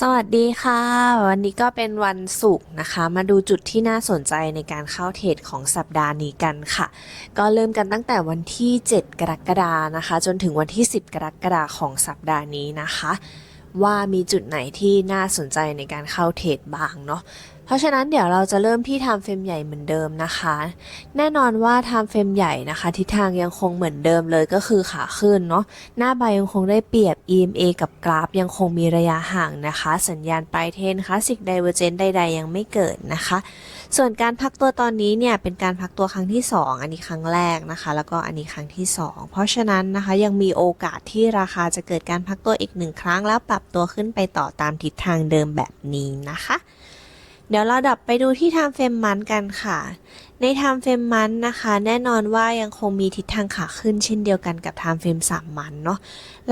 สวัสดีค่ะ วันนี้ก็เป็นวันศุกร์นะคะ มาดูจุดที่น่าสนใจในการเข้าเทรดของสัปดาห์นี้กันค่ะ ก็เริ่มกันตั้งแต่วันที่ 7 กรกฎานะคะ จนถึงวันที่ 10 กรกฎาของสัปดาห์นี้นะคะ ว่ามีจุดไหนที่น่าสนใจในการเข้าเทรดบ้างเนาะ เพราะฉะนั้นเดี๋ยวเราจะเริ่มที่ time frame ใหญ่เหมือนเดิมนะคะ แน่นอนว่า time frame ใหญ่นะคะ ทิศทางยังคงเหมือนเดิมเลยก็คือขาขึ้นเนาะหน้าใบยังคงได้เปรียบ EMA กับกราฟยังคงมีระยะห่างนะคะ สัญญาณปลายเทนคลาสสิกไดเวอร์เจนใดๆยังไม่เกิดนะคะ ส่วนการพักตัวตอนนี้เนี่ยเป็นการพักตัวครั้งที่ 2 อันนี้ครั้งแรกนะคะ แล้วก็อันนี้ครั้งที่ 2 เพราะฉะนั้นนะคะยังมีโอกาสที่ราคาจะเกิดการพักตัวอีกหนึ่งครั้งแล้วปรับตัวขึ้นไปต่อตามทิศทางเดิมแบบนี้นะคะ เดี๋ยวเราดับไปดูที่ time frame มันกันค่ะ ใน time frame มันนะคะ แน่นอนว่ายังคงมีทิศทางขาขึ้นเช่นเดียวกันกับ time frame 3มันเนาะ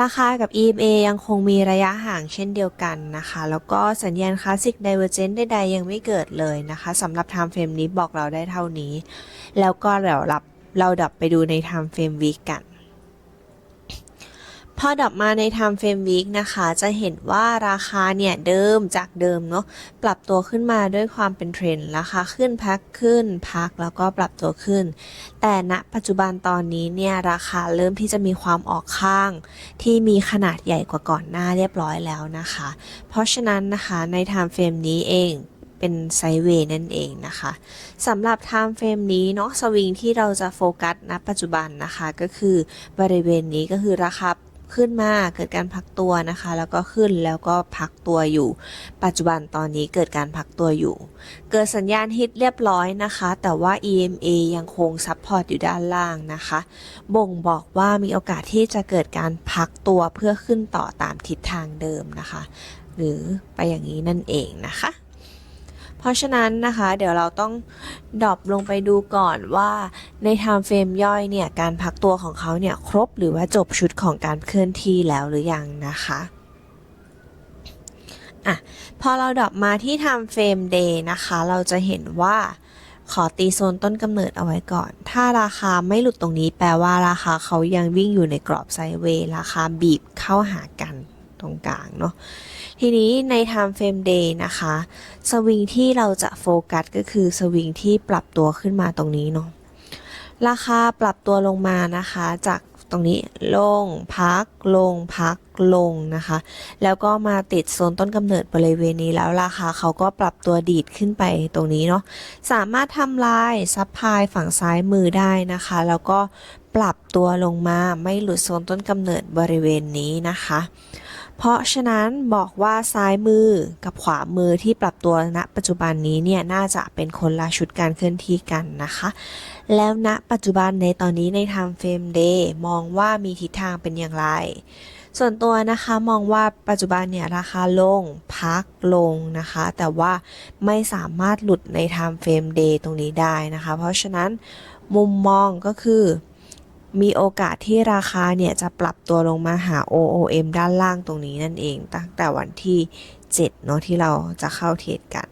ราคากับ EMA ยังคงมีระยะห่างเช่นเดียวกันนะคะ แล้วก็สัญญาณคลาสสิกไดเวอร์เจนใดๆยังไม่เกิดเลยนะคะสำหรับ time frame นี้บอกเราได้เท่านี้ แล้วก็เดี๋ยวรับเราดับไปดูใน time frame week กัน พอดับมาใน time frame week นะคะ จะเห็นว่าราคาเนี่ยเดิมจากเดิมเนาะปรับตัวขึ้นมาด้วยความเป็นเทรนด์ราคาขึ้นพักขึ้นพักแล้วก็ปรับตัวขึ้น แต่ณปัจจุบันตอนนี้เนี่ยราคาเริ่มที่จะมีความออกข้าง ที่มีขนาดใหญ่กว่าก่อนหน้าเรียบร้อยแล้วนะคะ เพราะฉะนั้นนะคะใน time frame นี้เองเป็นไซเวย์นั่นเองนะคะสำหรับ time frame นี้เนาะสวิงที่เราจะโฟกัสณปัจจุบันนะคะ ก็คือบริเวณนี้ก็คือราคา ขึ้นมาเกิดการพักตัวนะคะ แล้วก็ขึ้นแล้วก็พักตัวอยู่ ปัจจุบันตอนนี้เกิดการพักตัวอยู่ เกิดสัญญาณฮิตเรียบร้อยนะคะ แต่ว่า EMA ยังคงซับพอร์ตอยู่ด้านล่างนะคะ บ่งบอกว่ามีโอกาสที่จะเกิดการพักตัวเพื่อขึ้นต่อตามทิศทางเดิมนะคะ หรือไปอย่างนี้นั่นเองนะคะ เพราะฉะนั้นนะคะ เดี๋ยวเราต้องดรอปลงไปดูก่อนว่าใน time frame ย่อยเนี่ย การพักตัวของเขาเนี่ย ครบหรือว่าจบชุดของการเคลื่อนที่แล้วหรือยังนะคะอะพอเราดรอปมาที่ time frame day นะคะ เราจะเห็นว่าขอตีโซนต้นกำเนิดเอาไว้ก่อน ถ้าราคาไม่หลุดตรงนี้แปลว่าราคาเขายังวิ่งอยู่ในกรอบไซด์เวย์ราคาบีบเข้าหากัน ตรงกลางเนาะทีนี้ใน time frame day นะคะสวิงที่เราจะโฟกัสก็คือสวิงที่ปรับตัวขึ้นมาตรงนี้เนาะราคาปรับตัวลงมานะคะจากตรงนี้ลงพักลงพักลงนะคะ แล้วก็มาติดโซนต้นกำเนิดบริเวณนี้แล้วราคาเขาก็ปรับตัวดีดขึ้นไปตรงนี้เนาะสามารถทำลายซับพลายฝั่งซ้ายมือได้นะคะ แล้วก็ปรับตัวลงมาไม่หลุดโซนต้นกำเนิดบริเวณนี้นะคะ เพราะฉะนั้นบอกว่าซ้ายมือกับขวามือที่ปรับตัวณปัจจุบันนี้เนี่ยน่าจะเป็นคนละชุดการเคลื่อนที่กันนะคะ แล้วณปัจจุบันในตอนนี้ใน time frame day มองว่ามีทิศทางเป็นอย่างไร ส่วนตัวนะคะมองว่าปัจจุบันเนี่ยราคาลงพักลงนะคะ แต่ว่าไม่สามารถหลุดใน time frame day ตรงนี้ได้นะคะ เพราะฉะนั้นมุมมองก็คือ มีโอกาสที่ราคาเนี่ยจะปรับตัวลงมาหา OOM ด้านล่างตรงนี้นั่นเอง ตั้งแต่วันที่7เนาะที่เราจะเข้าเทรดกัน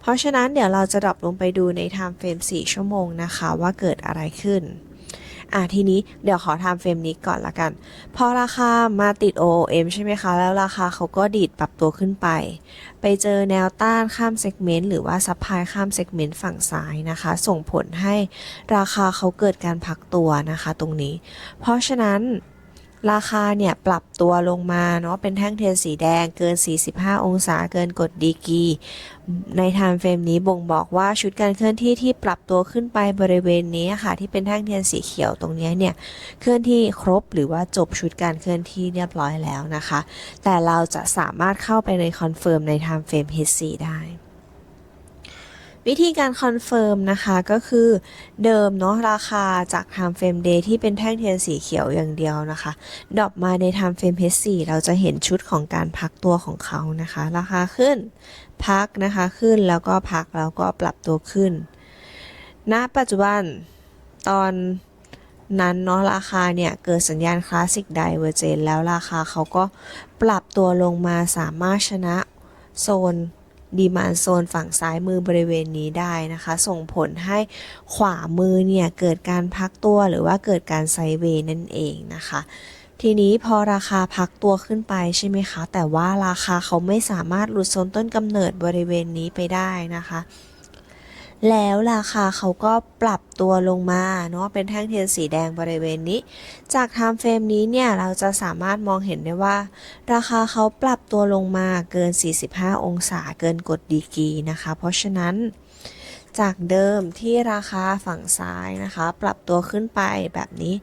เพราะฉะนั้นเดี๋ยวเราจะดรอปลงไปดูใน time frame 4 ชั่วโมงนะคะ ว่าเกิดอะไรขึ้น อะทีนี้เดี๋ยวขอทำเฟรมนี้ก่อนละกัน พอราคามาติด OOM ใช่ไหมคะ แล้วราคาเขาก็ดีดปรับตัวขึ้นไป ไปเจอแนวต้านข้ามเซกเมนต์หรือว่าซับพลายข้ามเซกเมนต์ฝั่งซ้ายนะคะ ส่งผลให้ราคาเขาเกิดการพักตัวนะคะตรงนี้ เพราะฉะนั้น ราคาเนี่ยปรับตัวลงมาเนาะเป็นแท่งเทียนสีแดงเกิน 45 องศาเกินกดดีกี ใน time frame นี้บ่งบอกว่าชุดการเคลื่อนที่ที่ปรับตัวขึ้นไปบริเวณนี้ค่ะที่เป็นแท่งเทียนสีเขียวตรงนี้เนี่ยเคลื่อนที่ครบหรือว่าจบชุดการเคลื่อนที่เรียบร้อยแล้วนะคะ แต่เราจะสามารถเข้าไปในคอนเฟิร์มใน time frame H4 ได้ วิธีการคอนเฟิร์มนะคะก็คือเดิมเนาะราคาจาก time frame day ที่เป็นแท่งเทียนสีเขียวอย่างเดียวนะคะดรอปมาใน time frame H4 เราจะเห็นชุดของการพักตัวของเขานะคะ ราคาขึ้นพักนะคะขึ้นแล้วก็พักแล้วก็ปรับตัวขึ้น ณ ปัจจุบันตอนนั้นเนาะราคาเนี่ย เกิดสัญญาณคลาสสิกไดเวอร์เจนแล้วราคาเขาก็ปรับตัวลงมาสามารถชนะโซน ดีมานโซนฝั่งซ้ายมือบริเวณนี้ได้นะคะ ส่งผลให้ขวามือเนี่ยเกิดการพักตัวหรือว่าเกิดการไซเวย์นั่นเองนะคะทีนี้พอราคาพักตัวขึ้นไปใช่ไหมคะ แต่ว่าราคาเขาไม่สามารถหลุดโซนต้นกำเนิดบริเวณนี้ไปได้นะคะ แล้วราคาเขาก็ปรับตัวลงมาเนาะเป็นแท่งเทียนสีแดงบริเวณนี้ จากไทม์เฟรมนี้เนี่ยเราจะสามารถมองเห็นได้ว่า ราคาเขาปรับตัวลงมาเกิน 45 องศาเกินกฎดีกรีนะคะ เพราะฉะนั้นจากเดิมที่ราคาฝั่งซ้ายนะคะ ปรับตัวขึ้นไปแบบนี้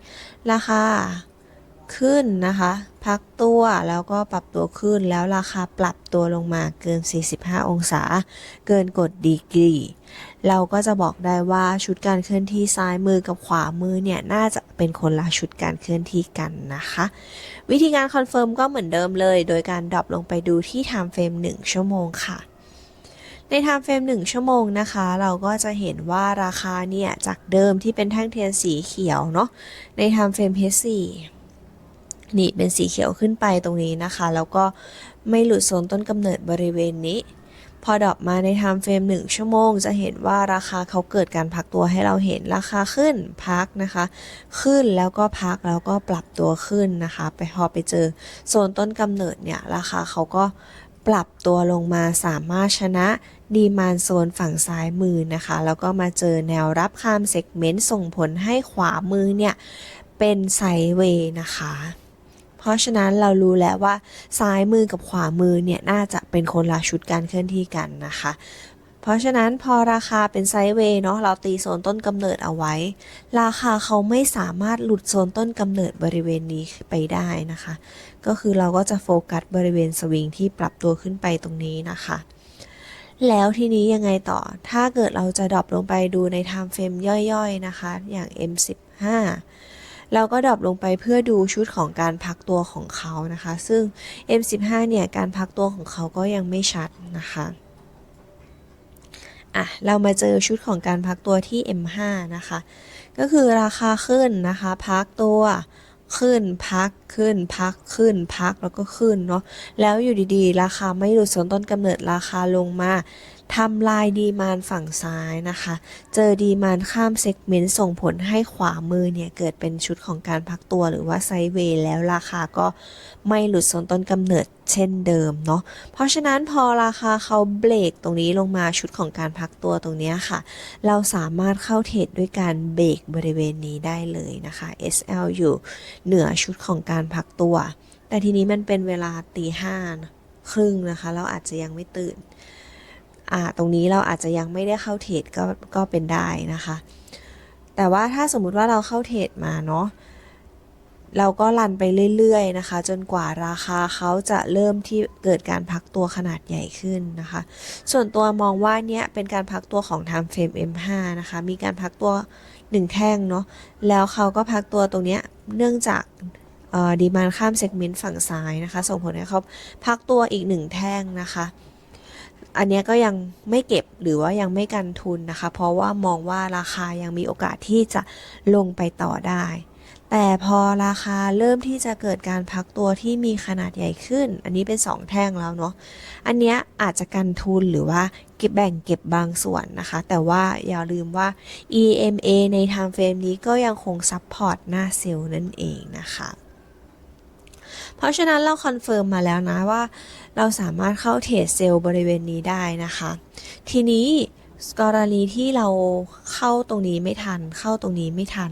ราคาขึ้นนะคะ พักตัวแล้วก็ปรับตัวขึ้นแล้วราคาปรับตัวลงมาเกิน 45 องศา เกินกฎดีกรี เราก็จะบอกได้ว่าชุดการเคลื่อนที่ซ้ายมือกับขวามือเนี่ยน่าจะเป็นคนละชุดการเคลื่อนที่กันนะคะ วิธีการคอนเฟิร์มก็เหมือนเดิมเลย โดยการดรอปลงไปดูที่ไทม์เฟรม1 ชั่วโมงค่ะ ในไทม์เฟรม1 ชั่วโมงนะคะ เราก็จะเห็นว่าราคาเนี่ยจากเดิมที่เป็นแท่งเทียนสีเขียวเนาะในไทม์เฟรม H4 นี่เป็นสีเขียวขึ้นไปตรงนี้นะคะ แล้วก็ไม่หลุดโซนต้นกำเนิดบริเวณนี้ พอดรอปมาในไทม์เฟรม1 ชั่วโมง จะเห็นว่าราคาเขาเกิดการพักตัวให้เราเห็นราคาขึ้นพักนะคะ ขึ้นแล้วก็พักแล้วก็ปรับตัวขึ้นนะคะ ไปพอไปเจอโซนต้นกำเนิดเนี่ยราคาเขาก็ปรับตัวลงมาสามารถชนะดีมานโซนฝั่งซ้ายมือนะคะ แล้วก็มาเจอแนวรับข้ามเซกเมนต์ส่งผลให้ขวามือเนี่ย เป็นไซเวย์นะคะ เพราะฉะนั้นเรารู้แล้วว่าซ้ายมือกับขวามือเนี่ยน่าจะเป็นคนละชุดการเคลื่อนที่กันนะคะ เพราะฉะนั้นพอราคาเป็นไซด์เวย์เนาะเราตีโซนต้นกำเนิดเอาไว้ ราคาเขาไม่สามารถหลุดโซนต้นกำเนิดบริเวณนี้ไปได้นะคะ ก็คือเราก็จะโฟกัสบริเวณสวิงที่ปรับตัวขึ้นไปตรงนี้นะคะแล้วทีนี้ยังไงต่อ ถ้าเกิดเราจะดรอปลงไปดูในไทม์เฟรมย่อยๆนะคะ อย่าง M15 เราก็ดรอปลงไปเพื่อดูชุดของการพักตัวของเขานะคะ ซึ่ง M15 เนี่ยการพักตัวของเขาก็ยังไม่ชัดนะคะอะเรามาเจอชุดของการพักตัวที่ M5 นะคะ ก็คือราคาขึ้นนะคะ พักตัวขึ้นพักขึ้นพักขึ้นพักแล้วก็ขึ้นเนาะแล้วอยู่ดีๆ ราคาไม่หลุดโซนต้นกำเนิดราคาลงมา ทำลายดีมานฝั่งซ้ายนะคะ เจอดีมานข้ามเซกเมนต์ส่งผลให้ขวามือเนี่ยเกิดเป็นชุดของการพักตัวหรือว่าไซด์เวย์แล้วราคาก็ไม่หลุดโซนต้นกำเนิดเช่นเดิมเนาะ เพราะฉะนั้นพอราคาเขาเบรกตรงนี้ลงมาชุดของการพักตัวตรงนี้ค่ะ เราสามารถเข้าเทรดด้วยการเบรกบริเวณนี้ได้เลยนะคะ SL อยู่เหนือชุดของการพักตัว แต่ทีนี้มันเป็นเวลาตีห้าครึ่งนะคะ เราอาจจะยังไม่ตื่น ตรงนี้เราอาจจะยังไม่ได้เข้าเทรดก็ก็เป็นได้นะคะ แต่ว่าถ้าสมมุติว่าเราเข้าเทรดมาเนาะเราก็รันไปเรื่อยๆนะคะ จนกว่าราคาเขาจะเริ่มที่เกิดการพักตัวขนาดใหญ่ขึ้นนะคะ ส่วนตัวมองว่าเนี้ยเป็นการพักตัวของ time frame M5 นะคะ มีการพักตัว 1 แท่งเนาะแล้วเขาก็พักตัวตรงเนี้ยเนื่องจากดีมานข้ามเซกเมนต์ฝั่งซ้ายนะคะ ส่งผลให้เขาพักตัวอีก 1 แท่งนะคะ อันนี้ก็ยังไม่เก็บหรือว่ายังไม่กันทุนนะคะ เพราะว่ามองว่าราคายังมีโอกาสที่จะลงไปต่อได้ แต่พอราคาเริ่มที่จะเกิดการพักตัวที่มีขนาดใหญ่ขึ้น อันนี้เป็น 2 แท่งแล้วเนาะอันเนี้ยอาจจะกันทุนหรือว่าเก็บแบ่งเก็บบางส่วนนะคะ แต่ว่าอย่าลืมว่า EMA ใน time frame นี้ก็ยังคงซับพอร์ตหน้าเซลล์นั่นเองนะคะ เพราะฉะนั้นเราคอนเฟิร์มมาแล้วนะว่า เราสามารถเข้าเทรดเซลล์บริเวณนี้ได้นะคะ ทีนี้กรณีที่เราเข้าตรงนี้ไม่ทัน เข้าตรงนี้ไม่ทัน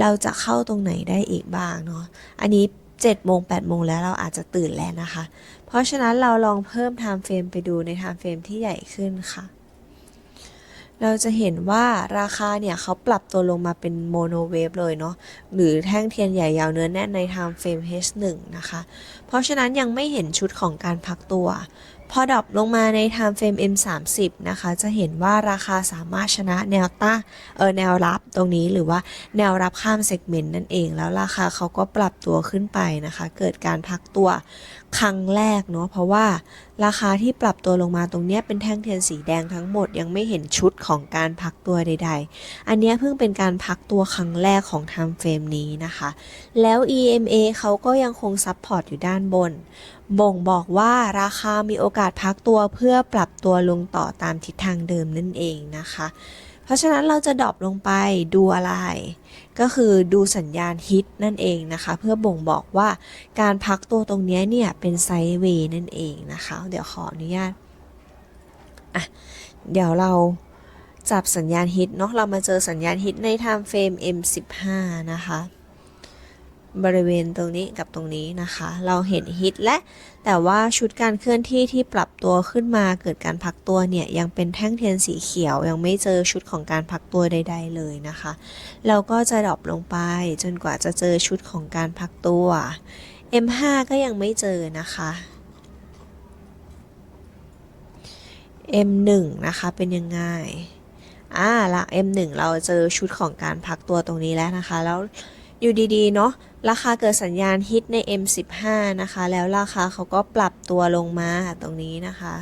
เราจะเข้าตรงไหนได้อีกบ้างเนาะ อันนี้7โมง8โมงแล้วเราอาจจะตื่นแล้วนะคะ เพราะฉะนั้นเราลองเพิ่ม time frame ไปดูใน time frame ที่ใหญ่ขึ้นค่ะ เราจะเห็นว่าราคาเนี่ยเขาปรับตัวลงมาเป็นโมโนเวฟเลยเนาะหรือแท่งเทียนใหญ่ยาวเนื้อแน่นใน time frame H1 นะคะ เพราะฉะนั้นยังไม่เห็นชุดของการพักตัว พอดรอปลงมาใน time frame M30 นะคะ จะเห็นว่าราคาสามารถชนะแนวต้าเออแนวรับตรงนี้หรือว่าแนวรับข้ามเซกเมนต์นั่นเอง แล้วราคาเขาก็ปรับตัวขึ้นไปนะคะ เกิดการพักตัว ครั้งแรกเนาะเพราะว่าราคาที่ปรับตัวลงมาตรงนี้เป็นแท่งเทียนสีแดงทั้งหมดยังไม่เห็นชุดของการพักตัวใด ๆ อันนี้เพิ่งเป็นการพักตัวครั้งแรกของ time frame นี้นะคะ แล้ว EMA เขาก็ยังคงซับพอร์ตอยู่ด้านบน บ่งบอกว่าราคามีโอกาสพักตัวเพื่อปรับตัวลงต่อตามทิศทางเดิมนั่นเองนะคะ เพราะฉะนั้นเราจะดรอปลงไปดูอะไร ก็คือดูสัญญาณฮิตนั่นเองนะคะ เพื่อบ่งบอกว่าการพักตัวตรงนี้เนี่ยเป็นไซด์เวย์นั่นเองนะคะ เดี๋ยวขออนุญาตอะเดี๋ยวเราจับสัญญาณฮิตเนาะเรามาเจอสัญญาณฮิตในไทม์เฟรม M15 นะคะ บริเวณตรงนี้กับตรงนี้นะคะ เราเห็นฮิตและ แต่ว่าชุดการเคลื่อนที่ที่ปรับตัวขึ้นมาเกิดการพักตัวเนี่ยยังเป็นแท่งเทียนสีเขียว ยังไม่เจอชุดของการพักตัวใด ๆ เลยนะคะ เราก็จะดรอปลงไปจนกว่าจะเจอชุดของการพักตัว M5 ก็ยังไม่เจอนะคะ M1 นะคะเป็นยังไงอ่าละ M1 เราเจอชุดของการพักตัวตรงนี้แล้วนะคะ แล้ว อยู่ดีๆ เนาะราคาเกิดสัญญาณฮิตใน M15 นะคะ แล้วราคาเขาก็ปรับตัวลงมาตรงนี้นะคะ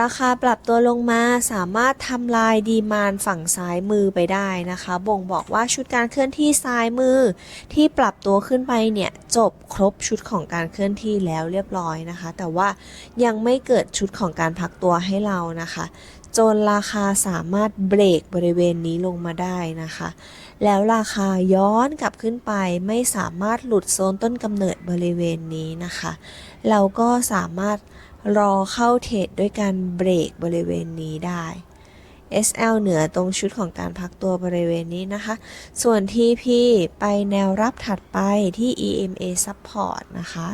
ราคาปรับตัวลงมาสามารถทำลายดีมานฝั่งซ้ายมือไปได้นะคะ บ่งบอกว่าชุดการเคลื่อนที่ซ้ายมือที่ปรับตัวขึ้นไปเนี่ยจบครบชุดของการเคลื่อนที่แล้วเรียบร้อยนะคะ แต่ว่ายังไม่เกิดชุดของการพักตัวให้เรานะคะ จนราคาสามารถเบรกบริเวณนี้ลงมาได้นะคะ แล้วราคาย้อนกลับขึ้นไปไม่สามารถหลุดโซนต้นกำเนิดบริเวณนี้นะคะ เราก็สามารถรอเข้าเทรดด้วยการเบรกบริเวณนี้ได้ SL เหนือตรงชุดของการพักตัวบริเวณนี้นะคะ ส่วน TP ไปแนวรับถัดไปที่ EMA support นะคะ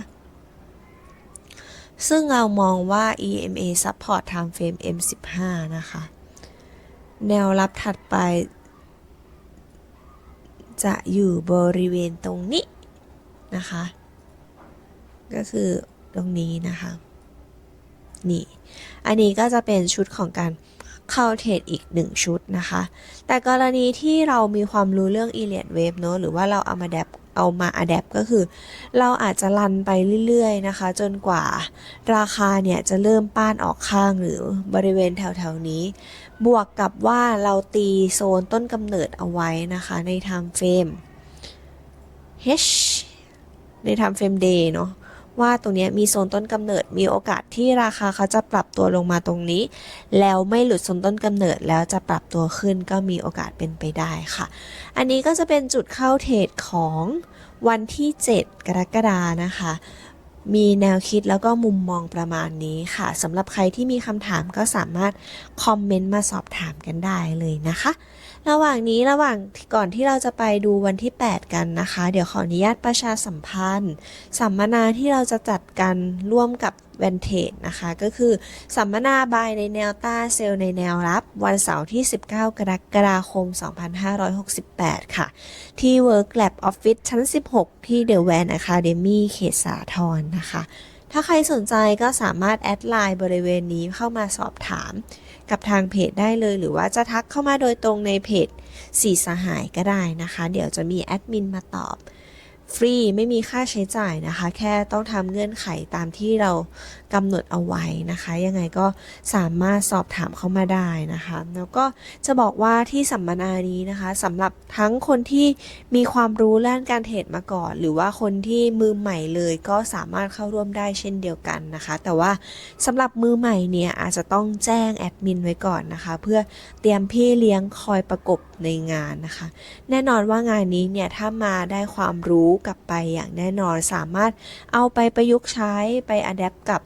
ซึ่งเรามองว่า EMA support time frame M15 นะคะ แนวรับถัดไป จะอยู่บริเวณตรงนี้นะคะ ก็คือตรงนี้นะคะ นี่ อันนี้ก็จะเป็นชุดของการเข้าเทรดอีกหนึ่งชุดนะคะ แต่กรณีที่เรามีความรู้เรื่อง e l i o t Wave เนอะหรือว่าเราเอามาแดป เอามาอัดแอปก็คือ เราอาจจะลันไปเรื่อยๆนะคะ จนกว่าราคาเนี่ยจะเริ่มป้านออกข้างหรือบริเวณแถวๆนี้ บวกกับว่าเราตีโซนต้นกำเนิดเอาไว้นะคะใน time frame H ใน time frame day เนาะ ว่าตรงนี้มีโซนต้นกำเนิดมีโอกาสที่ราคาเขาจะปรับตัวลงมาตรงนี้ แล้วไม่หลุดโซนต้นกำเนิดแล้วจะปรับตัวขึ้นก็มีโอกาสเป็นไปได้ค่ะ อันนี้ก็จะเป็นจุดเข้าเทรดของวันที่ 7 กรกฎานะคะ มีแนวคิดแล้วก็มุมมองประมาณนี้ค่ะสำหรับใครที่มีคำถามก็สามารถคอมเมนต์มาสอบถามกันได้เลยนะคะ ระหว่างนี้ระหว่างก่อนที่เราจะไปดูวันที่ 8 กันนะคะ เดี๋ยวขออนุญาตประชาสัมพันธ์ สัมมนาที่เราจะจัดกันร่วมกับแวนเทจนะคะ ก็คือสัมมนาบายในแนวต้านเซลล์ในแนวรับ วันเสาร์ที่ 19 กรกฎาคม 2568 ค่ะ ที่ Work Lab Office ชั้น 16 ที่ The Van Academy เขตสาทรนะคะ ถ้าใครสนใจก็สามารถแอดไลน์บริเวณนี้เข้ามาสอบถาม กับทางเพจได้เลย หรือว่าจะทักเข้ามาโดยตรงในเพจสีสหายก็ได้นะคะ เดี๋ยวจะมีแอดมินมาตอบฟรีไม่มีค่าใช้จ่ายนะคะ แค่ต้องทำเงื่อนไขตามที่เรากำหนดเอาไว้นะคะ ยังไงก็สามารถสอบถามเข้ามาได้นะคะ แล้วก็จะบอกว่าที่สัมมนานี้นะคะสำหรับทั้งคนที่มีความรู้ด้านการเทรดมาก่อน หรือว่าคนที่มือใหม่เลยก็สามารถเข้าร่วมได้เช่นเดียวกันนะคะ แต่ว่าสำหรับมือใหม่เนี่ยอาจจะต้องแจ้งแอดมินไว้ก่อนนะคะ เพื่อเตรียมพี่เลี้ยงคอยประกบในงานนะคะ แน่นอนว่างานนี้เนี่ยถ้ามาได้ความรู้กลับไปอย่างแน่นอนสามารถเอาไปประยุกต์ใช้ไปอัดแอปกับ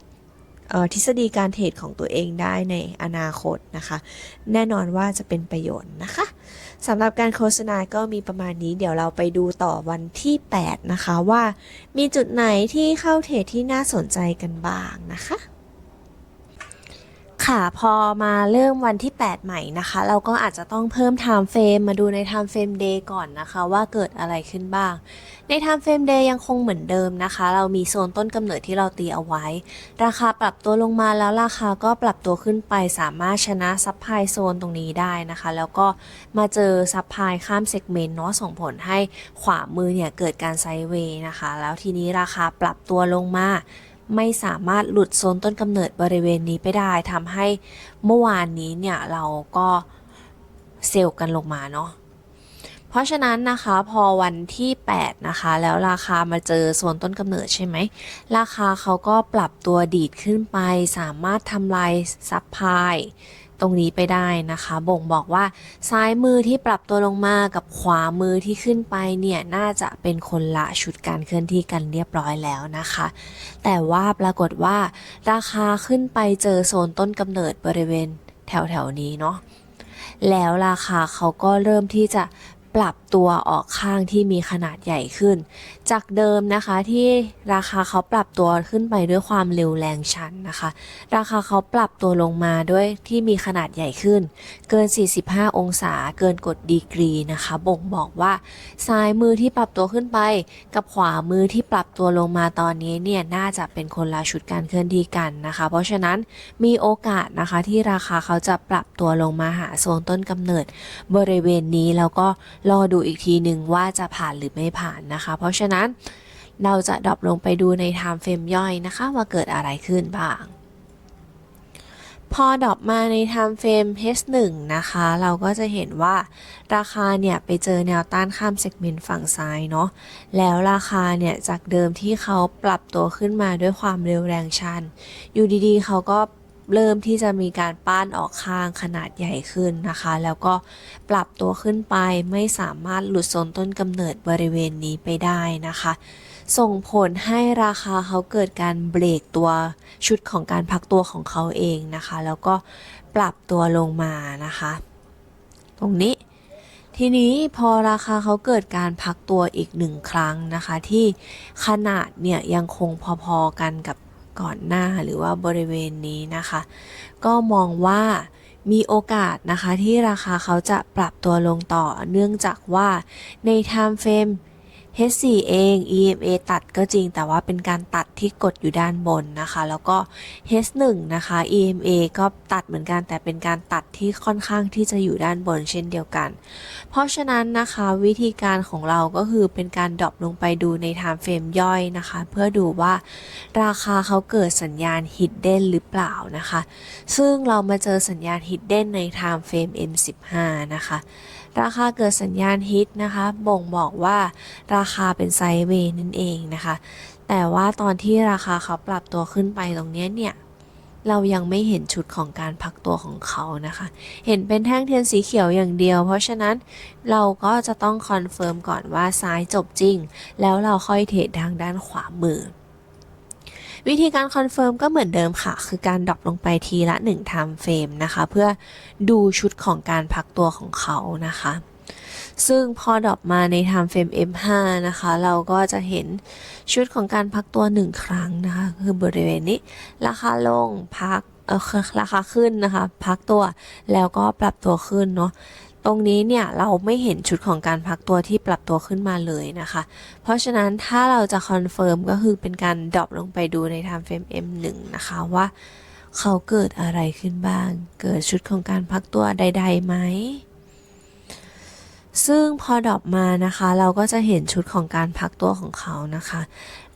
ทฤษฎีการเทรดของตัวเองได้ในอนาคตนะคะ แน่นอนว่าจะเป็นประโยชน์นะคะสำหรับการโฆษณาก็มีประมาณนี้ เดี๋ยวเราไปดูต่อวันที่ 8 นะคะว่า มีจุดไหนที่เข้าเทรดที่น่าสนใจกันบ้างนะคะ ค่ะพอมาเริ่มวันที่ 8 ใหม่นะคะ เราก็อาจจะต้องเพิ่ม time frame มาดูใน time frame day ก่อนนะคะ ว่าเกิดอะไรขึ้นบ้าง ใน time frame day ยังคงเหมือนเดิมนะคะ เรามีโซนต้นกำเนิดที่เราตีเอาไว้ ราคาปรับตัวลงมาแล้วราคาก็ปรับตัวขึ้นไปสามารถชนะซับพโซนตรงนี้ได้นะคะ แล้วก็มาเจอซับพข้ามเซกเมนต์เนาะส่งผลให้ขวามือเนี่ยเกิดการไซด์เวย์นะคะ แล้วทีนี้ราคาปรับตัวลงมา ไม่สามารถหลุดโซนต้นกำเนิดบริเวณนี้ไปได้ทำให้เมื่อวานนี้เนี่ยเราก็เซลล์กันลงมาเนาะเพราะฉะนั้นนะคะพอวันที่ 8 นะคะ แล้วราคามาเจอโซนต้นกำเนิดใช่ไหม ราคาเขาก็ปรับตัวดีดขึ้นไป สามารถทำลายซับพลาย ตรงนี้ไปได้นะคะ บ่งบอกว่าซ้ายมือที่ปรับตัวลงมากับขวามือที่ขึ้นไปเนี่ยน่าจะเป็นคนละชุดการเคลื่อนที่กันเรียบร้อยแล้วนะคะ แต่ว่าปรากฏว่า ราคาขึ้นไปเจอโซนต้นกำเนิดบริเวณแถวๆนี้เนาะแล้วราคาเขาก็เริ่มที่จะปรับตัวออกข้างที่มีขนาดใหญ่ขึ้น จากเดิมนะคะที่ราคาเขาปรับตัวขึ้นไปด้วยความเร็วแรงชันนะคะ ราคาเขาปรับตัวลงมาด้วยที่มีขนาดใหญ่ขึ้น เกิน 45 องศาเกินกฎดีกรีนะคะ บ่งบอกว่าซ้ายมือที่ปรับตัวขึ้นไป กับขวามือที่ปรับตัวลงมาตอนนี้เนี่ยน่าจะเป็นคนละชุดการเคลื่อนที่กันนะคะ เพราะฉะนั้นมีโอกาสนะคะที่ราคาเขาจะปรับตัวลงมาหาโซนต้นกำเนิดบริเวณนี้แล้วก็รอดูอีกทีหนึ่งว่าจะผ่านหรือไม่ผ่านนะคะ เพราะฉะนั้นเราจะดรอปลงไปดูใน time frame ย่อยนะคะ ว่าเกิดอะไรขึ้นบ้าง พอดรอปมาใน time frame H1 นะคะ เราก็จะเห็นว่าราคาเนี่ย ไปเจอแนวต้านข้ามเซกเมนต์ฝั่งซ้ายเนาะ แล้วราคาเนี่ย จากเดิมที่เขาปรับตัวขึ้นมาด้วยความเร็วแรงชัน อยู่ดีๆ เขาก็ เริ่มที่จะมีการป้านออกข้างขนาดใหญ่ขึ้นนะคะ แล้วก็ปรับตัวขึ้นไปไม่สามารถหลุดโซนต้นกำเนิดบริเวณนี้ไปได้นะคะ ส่งผลให้ราคาเขาเกิดการเบรกตัวชุดของการพักตัวของเขาเองนะคะ แล้วก็ปรับตัวลงมานะคะ ตรงนี้ทีนี้พอราคาเขาเกิดการพักตัวอีกหนึ่งครั้งนะคะ ที่ขนาดเนี่ยยังคงพอๆกันกับ ก่อนหน้าหรือว่าบริเวณนี้นะคะ ก็มองว่ามีโอกาสนะคะที่ราคาเขาจะปรับตัวลงต่อเนื่องจากว่าใน time frame H4 เอง EMA ตัดก็จริงแต่ว่าเป็นการตัดที่กดอยู่ด้านบนนะคะ แล้วก็ H1 นะคะ EMA ก็ตัดเหมือนกันแต่เป็นการตัดที่ค่อนข้างที่จะอยู่ด้านบนเช่นเดียวกัน เพราะฉะนั้นนะคะวิธีการของเราก็คือเป็นการดรอปลงไปดูใน time frame ย่อยนะคะ เพื่อดูว่าราคาเขาเกิดสัญญาณ hidden หรือเปล่านะคะ ซึ่งเรามาเจอสัญญาณ hidden ใน time frame M15 นะคะ ราคาเกิดสัญญาณฮิตนะคะ บ่งบอกว่าราราคาเป็นไซด์เวย์นั่นเองนะคะ แต่ว่าตอนที่ราคาเขาปรับตัวขึ้นไปตรงนี้เนี่ยเรายังไม่เห็นชุดของการพักตัวของเขานะคะ เห็นเป็นแท่งเทียนสีเขียวอย่างเดียว เพราะฉะนั้นเราก็จะต้องคอนเฟิร์มก่อนว่าซ้ายจบจริง แล้วเราค่อยเทรดทางด้านขวามือ วิธีการคอนเฟิร์มก็เหมือนเดิมค่ะ คือการดรอปลงไปทีละ1 time frame นะคะ เพื่อดูชุดของการพักตัวของเขานะคะ ซึ่งพอดรอปมาใน time frame M5 นะคะ เราก็จะเห็นชุดของการพักตัว 1 ครั้งนะคะ คือบริเวณนี้ ราคาลงพักราคาขึ้นนะคะ พักตัวแล้วก็ปรับตัวขึ้นเนาะตรงนี้เนี่ยเราไม่เห็นชุดของการพักตัวที่ปรับตัวขึ้นมาเลยนะคะ เพราะฉะนั้นถ้าเราจะคอนเฟิร์มก็คือเป็นการดรอปลงไปดูใน time frame M1 นะคะว่าเขาเกิดอะไรขึ้นบ้าง เกิดชุดของการพักตัวใดๆไหม ซึ่งพอดรอปมานะคะ เราก็จะเห็นชุดของการพักตัวของเขานะคะ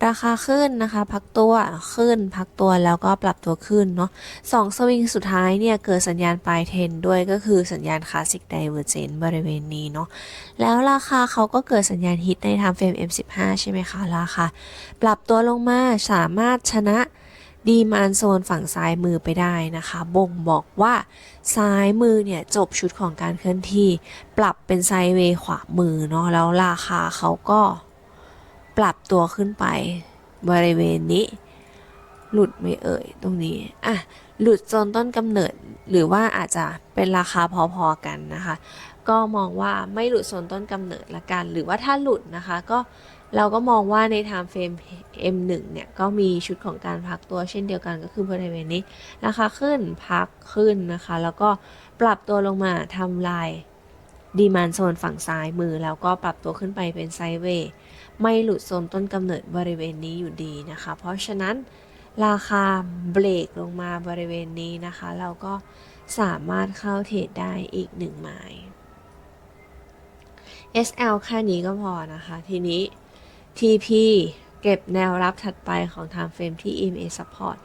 ราคาขึ้นนะคะ พักตัวขึ้น พักตัวแล้วก็ปรับตัวขึ้นเนาะสองสวิงสุดท้ายเนี่ย เกิดสัญญาณปลายเทนด้วยก็คือสัญญาณคลาสสิกไดเวอร์เจนบริเวณนี้เนาะแล้วราคาเขาก็เกิดสัญญาณฮิตใน time frame M15 ใช่ไหมคะราคาปรับตัวลงมาสามารถชนะ ดีมานโซนฝั่งซ้ายมือไปได้นะคะ บ่งบอกว่าซ้ายมือเนี่ยจบชุดของการเคลื่อนที่ ปรับเป็นไซด์เวย์ขวามือเนาะแล้วราคาเขาก็ปรับตัวขึ้นไปบริเวณนี้ หลุดไม่เอ่ยตรงนี้อะหลุดโซนต้นกำเนิดหรือว่าอาจจะเป็นราคาพอๆกันนะคะ ก็มองว่าไม่หลุดโซนต้นกำเนิดละกัน หรือว่าถ้าหลุดนะคะก็ เราก็มองว่าใน time frame M1 เนี่ย ก็มีชุดของการพักตัวเช่นเดียวกันก็คือบริเวณนี้ ราคาขึ้นพักขึ้นนะคะ แล้วก็ปรับตัวลงมาทำลายดีมานโซนฝั่งซ้ายมือ แล้วก็ปรับตัวขึ้นไปเป็นไซเวย์ไม่หลุดโซนต้นกำเนิดบริเวณนี้อยู่ดีนะคะ เพราะฉะนั้นราคาเบรกลงมาบริเวณนี้นะคะ เราก็สามารถเข้าเทรดได้อีกหนึ่งหมาย SL แค่นี้ก็พอนะคะ ทีนี้ TP เก็บแนวรับถัดไปของ time frame ที่ EMA support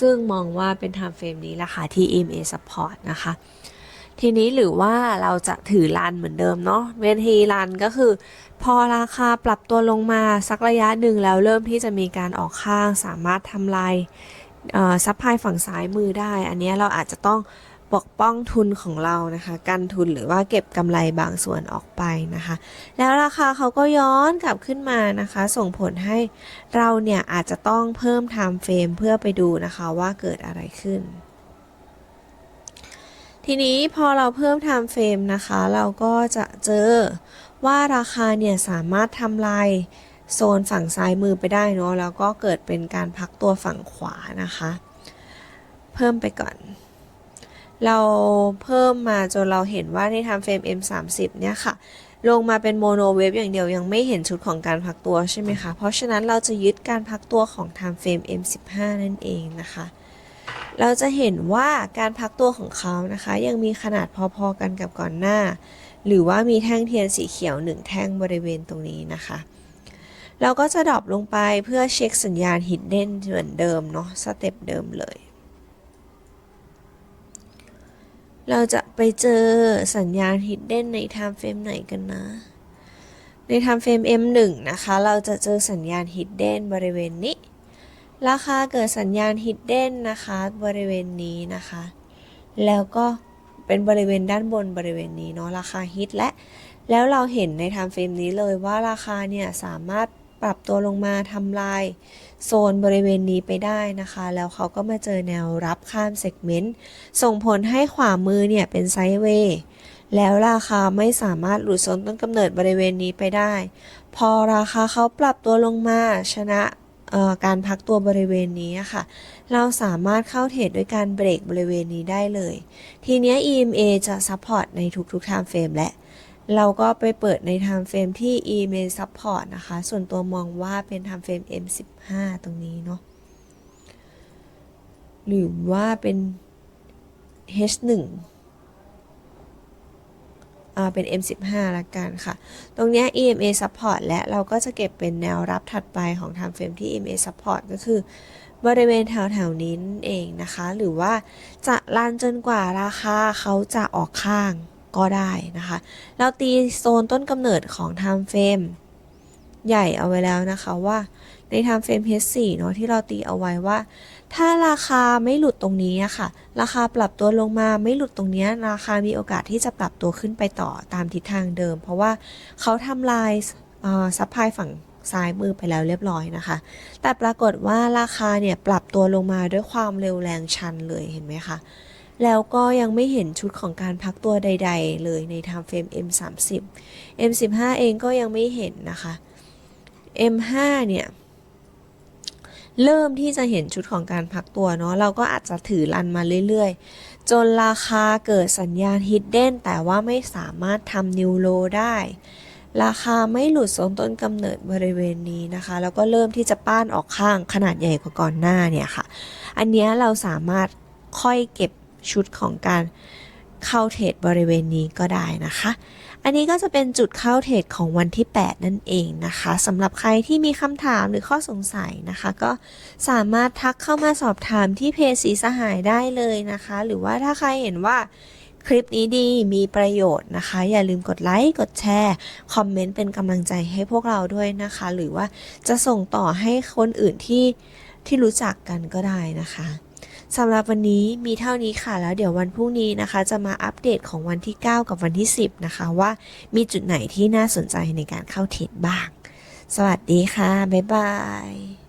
ซึ่งมองว่าเป็น time frame นี้แหละค่ะที่ EMA support นะคะ ทีนี้หรือว่าเราจะถือรันเหมือนเดิมเนาะเวทีรันก็คือ พอราคาปรับตัวลงมาสักระยะหนึ่งแล้วเริ่มที่จะมีการออกข้างสามารถทำลายซับพลายฝั่งซ้ายมือได้ อันนี้เราอาจจะต้อง ปกป้องทุนของเรานะคะกันทุนหรือว่าเก็บกำไรบางส่วนออกไปนะคะ แล้วราคาเขาก็ย้อนกลับขึ้นมานะคะ ส่งผลให้เราเนี่ยอาจจะต้องเพิ่ม time frame เพื่อไปดูนะคะว่าเกิดอะไรขึ้น ทีนี้พอเราเพิ่ม time frame นะคะ เราก็จะเจอว่าราคาเนี่ยสามารถทำลายโซนฝั่งซ้ายมือไปได้เนาะแล้วก็เกิดเป็นการพักตัวฝั่งขวานะคะ เพิ่มไปก่อน เราเพิ่มมาจนเราเห็นว่าใน time frame M30 เนี่ยค่ะ ลงมาเป็นโมโนเวฟอย่างเดียวยังไม่เห็นชุดของการพักตัวใช่ไหมคะ เพราะฉะนั้นเราจะยึดการพักตัวของ time frame M15 นั่นเองนะคะ เราจะเห็นว่าการพักตัวของเขานะคะ ยังมีขนาดพอๆกันกับก่อนหน้า หรือว่ามีแท่งเทียนสีเขียวหนึ่งแท่งบริเวณตรงนี้นะคะเราก็จะดรอปลงไปเพื่อเช็คสัญญาณ hidden เหมือนเดิมเนาะสเต็ปเดิมเลย เราจะไปเจอสัญญาณ hidden ใน time frame ไหนกันนะ ใน time frame M1 นะคะ เราจะเจอสัญญาณ hidden บริเวณนี้ ราคาเกิดสัญญาณ hidden นะคะ บริเวณนี้นะคะ แล้วก็เป็นบริเวณด้านบนบริเวณนี้เนาะ ราคาฮิตและ แล้วเราเห็นใน time frame นี้เลยว่าราคาเนี่ยสามารถปรับตัวลงมาทำลาย โซนบริเวณนี้ไปได้นะคะ แล้วเขาก็มาเจอแนวรับข้ามเซกเมนต์ส่งผลให้ขวามือเนี่ยเป็นไซด์เวย์แล้วราคาไม่สามารถหลุดโซนต้นกำเนิดบริเวณนี้ไปได้ พอราคาเขาปรับตัวลงมาชนะการพักตัวบริเวณนี้ค่ะ เราสามารถเข้าเทรดด้วยการเบรกบริเวณนี้ได้เลย ทีนี้ EMA จะซัพพอร์ตในทุกๆ time frame และ เราก็ไปเปิดใน time frame ที่ EMA support นะคะ ส่วนตัวมองว่าเป็น time frame M15 ตรงนี้เนาะ หรือว่าเป็น H1 เป็น M15 ละกันค่ะ ตรงนี้ EMA support และเราก็จะเก็บเป็นแนวรับถัดไปของ time frame ที่ EMA support ก็คือบริเวณแถวๆนี้นั่นเองนะคะ หรือว่าจะลันจนกว่าราคาเขาจะออกข้าง ก็ได้นะคะ เราตีโซนต้นกำเนิดของ time frame ใหญ่เอาไว้แล้วนะคะว่าใน time frame H4 เนาะที่เราตีเอาไว้ว่า ถ้าราคาไม่หลุดตรงนี้ค่ะ ราคาปรับตัวลงมาไม่หลุดตรงนี้ ราคามีโอกาสที่จะปรับตัวขึ้นไปต่อตามทิศทางเดิม เพราะว่าเขาทำลายซัพพลายฝั่งซ้ายมือไปแล้วเรียบร้อยนะคะ แต่ปรากฏว่าราคาเนี่ยปรับตัวลงมาด้วยความเร็วแรงชันเลยเห็นไหมคะ แล้วก็ยังไม่เห็นชุดของการพักตัวใด ๆ เลยใน time frame M30 M15 เองก็ยังไม่เห็นนะคะ M5 เนี่ย เริ่มที่จะเห็นชุดของการพักตัวเนาะเราก็อาจจะถือรันมาเรื่อยๆ จนราคาเกิดสัญญาณ hidden แต่ว่าไม่สามารถทำนิวโลได้ ราคาไม่หลุดโซนต้นกำเนิดบริเวณนี้นะคะ แล้วก็เริ่มที่จะป้านออกข้างขนาดใหญ่กว่าก่อนหน้าเนี่ยค่ะ อันนี้เราสามารถค่อยเก็บ ชุดของการเข้าเทรดบริเวณนี้ก็ได้นะคะ อันนี้ก็จะเป็นจุดเข้าเทรดของวันที่ 8 นั่นเองนะคะสำหรับใครที่มีคำถามหรือข้อสงสัยนะคะ ก็สามารถทักเข้ามาสอบถามที่เพจสีสหายได้เลยนะคะ หรือว่าถ้าใครเห็นว่าคลิปนี้ดีมีประโยชน์นะคะ อย่าลืมกดไลค์กดแชร์คอมเมนต์เป็นกำลังใจให้พวกเราด้วยนะคะ หรือว่าจะส่งต่อให้คนอื่นที่ที่รู้จักกันก็ได้นะคะ สำหรับวันนี้มีเท่านี้ค่ะ แล้วเดี๋ยววันพรุ่งนี้นะคะ จะมาอัปเดตของวันที่ 9 กับวันที่ 10 นะคะ ว่ามีจุดไหนที่น่าสนใจในการเข้าเทรดบ้าง สวัสดีค่ะ บ๊ายบาย